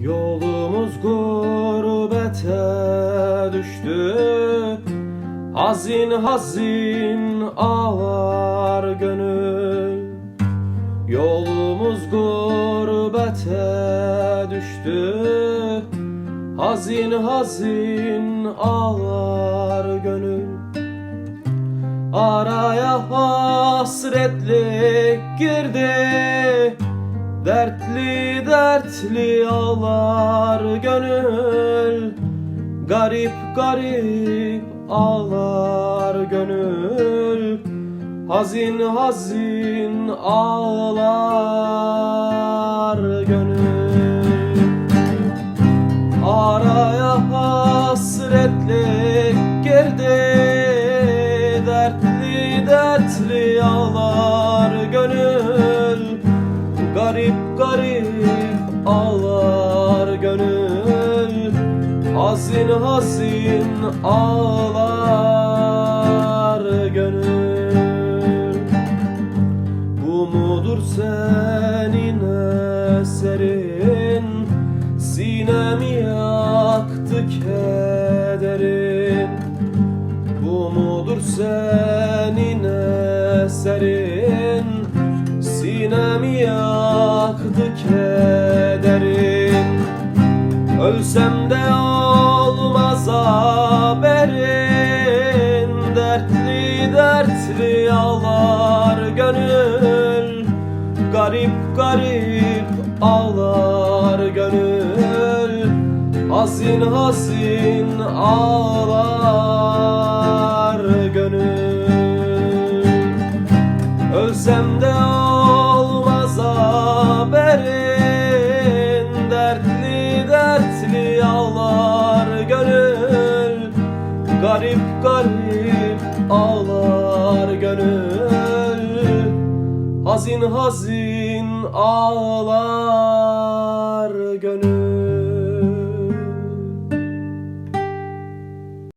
Yolumuz gurbete düştü. Hazin hazin ağlar gönül. Yolumuz gurbete düştü. Hazin hazin ağlar gönül. Araya hasretlik girdi Dertli dertli ağlar gönül. Garip garip ağlar gönül. Hazin hazin ağlar gönül. Araya hasretlik girdi. Dertli dertli ağlar gönül Garip garip ağlar gönül. Hazin hazin ağlar gönül. Bu mudur senin eserin? Sinemi yaktı kederin. Bu mudur senin eserin kederin. Ölsem de olmaz haberin. Dertli dertli ağlar gönül. Garip garip ağlar gönül. Hazin hazin ağlar gönül. Ölsem de olmaz Garip ağlar gönül. Hazin hazin ağlar gönül